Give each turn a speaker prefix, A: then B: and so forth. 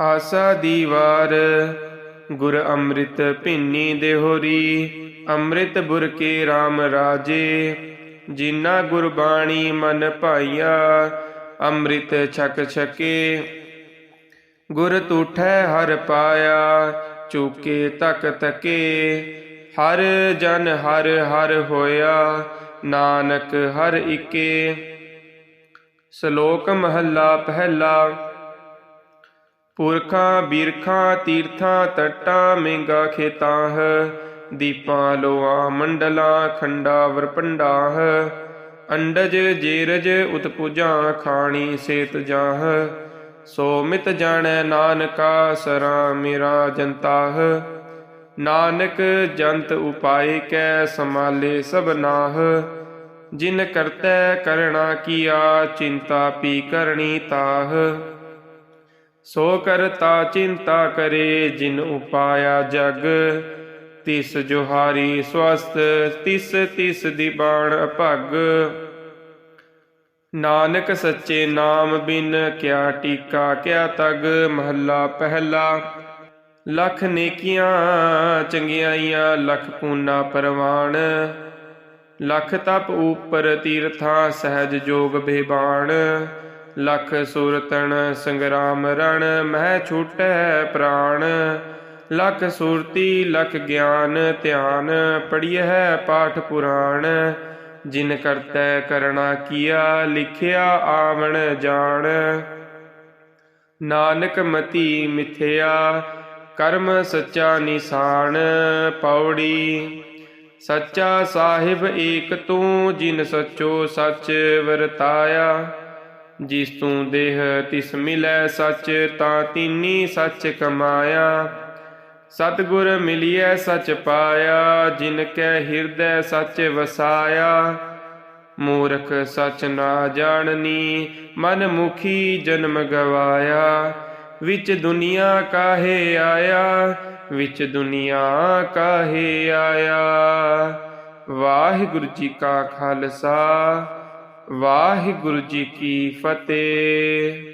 A: ਆਸਾ ਦੀ ਵਾਰ। ਗੁਰ ਅੰਮ੍ਰਿਤ ਭਿੰਨੀ ਦੇਹੋਰੀ ਅੰਮ੍ਰਿਤ ਬੁਰ ਕੇ RAM ਰਾਜੇ। ਜਿਨਾ ਗੁਰਬਾਣੀ ਮਨ ਭਾਈਆ, ਅੰਮ੍ਰਿਤ ਛਕ ਛਕੇ। ਗੁਰ ਤੂਠੈ ਹਰ ਪਾਇਆ, ਚੁਕੇ ਤਕ ਤਕੇ। ਹਰ ਜਨ ਹਰ ਹਰ ਹੋਇਆ, ਨਾਨਕ ਹਰ ਇਕੇ। ਸ਼ਲੋਕ ਮਹੱਲਾ ਪਹਿਲਾ ਪੁਰਖਾਂ, ਬੀਰਖਾਂ, ਤੀਰਥਾਂ, ਤਟਾਂ, ਮੇਗਾ ਖੇਤਾਹ, ਦੀਪਾਂ ਲੋਆਂ, ਮੰਡਲਾਂ, ਖੰਡਾ ਵਰਪੰਡਾਹ ਅੰਡਜ, ਜੇਰਜ, ਉਤਪੁਜਾਂ, ਖਾਣੀ, ਸੇਤ ਜਾਹ, ਸੋ ਮਿਤ ਜਾਣੈ ਨਾਨਕਾ, ਸਰਾ ਮੇਰਾ ਜੰਤਾਹ ਨਾਨਕ ਜੰਤ ਉਪਾਏ ਕੈ ਸਮਾਲੇ ਸਭ ਨਾਹ, ਜਿਨ ਕਰਤੈ ਕਰਣਾ ਕੀਆ, ਚਿੰਤਾ ਪੀ ਕਰਣੀ ਤਾਹ। ਸੋ ਕਰਤਾ ਚਿੰਤਾ ਕਰੇ ਜਿਨ ਉਪਾਇਆ ਜਗ। ਤਿਸ ਜੋਹਾਰੀ ਸਵਸਤ ਤਿਸ ਤਿਸ ਦੀ ਬਾਣ ਅਭਗ। ਨਾਨਕ ਸੱਚੇ ਨਾਮ ਬਿਨ ਕਿਆ ਟੀਕਾ, ਕਿਆ ਤਗ, ਮਹੱਲਾ ਪਹਿਲਾ। ਲੱਖ ਨੇਕੀਆਂ, ਚੰਗਿਆਈਆਂ, ਲੱਖ ਪੂਨਾ ਪਰਵਾਣ। ਲੱਖ ਤਪ ਉਪਰ ਤੀਰਥਾਂ, ਸਹਿਜ ਜੋਗ ਬੇਬਾਣ। ਲੱਖ ਸੁਰਤਨ ਸੰਗਰਾਮ ਰਣ, ਮਹਿ ਛੂਟੈ ਪ੍ਰਾਣ। ਲੱਖ ਸੁਰਤੀ, ਲੱਖ ਗਿਆਨ, ਧਿਆਨ ਪੜੀਐ ਪਾਠ ਪੁਰਾਣ। ਜਿਨ ਕਰਤੈ ਕਰਣਾ ਕੀਆ, ਲਿਖਿਆ ਆਵਣ ਜਾਣ। ਨਾਨਕ ਮਤੀ ਮਿਥਿਆ, ਕਰਮ ਸੱਚਾ ਨਿਸ਼ਾਨ ਪੌੜੀ। ਸੱਚਾ ਸਾਹਿਬ ਏਕ ਤੂੰ, ਜਿਨ ਸੱਚੋ ਸੱਚ ਵਰਤਾਇਆ। ਜਿਸ ਤੂੰ ਦੇਹ ਤਿਸ ਮਿਲੈ ਸੱਚ, ਤਾਂ ਤੀਨੀ ਸੱਚ ਕਮਾਇਆ। ਸਤਿਗੁਰ ਮਿਲਿਐ ਸੱਚ ਪਾਇਆ, ਜਿਨ ਕੈ ਹਿਰਦੈ ਸੱਚ ਵਸਾਇਆ। ਮੂਰਖ ਸੱਚ ਨਾ ਜਾਣਨੀ, ਮਨ ਮੁਖੀ ਜਨਮ ਗਵਾਇਆ। ਵਿੱਚ ਦੁਨੀਆ ਕਾਹੇ ਆਇਆ, ਵਿੱਚ ਦੁਨੀਆ ਕਾਹੇ ਆਇਆ। ਵਾਹਿਗੁਰੂ ਜੀ ਕਾ ਖਾਲਸਾ। ਵਾਹਿਗੁਰੂ ਜੀ ਕੀ ਫਤਿਹ।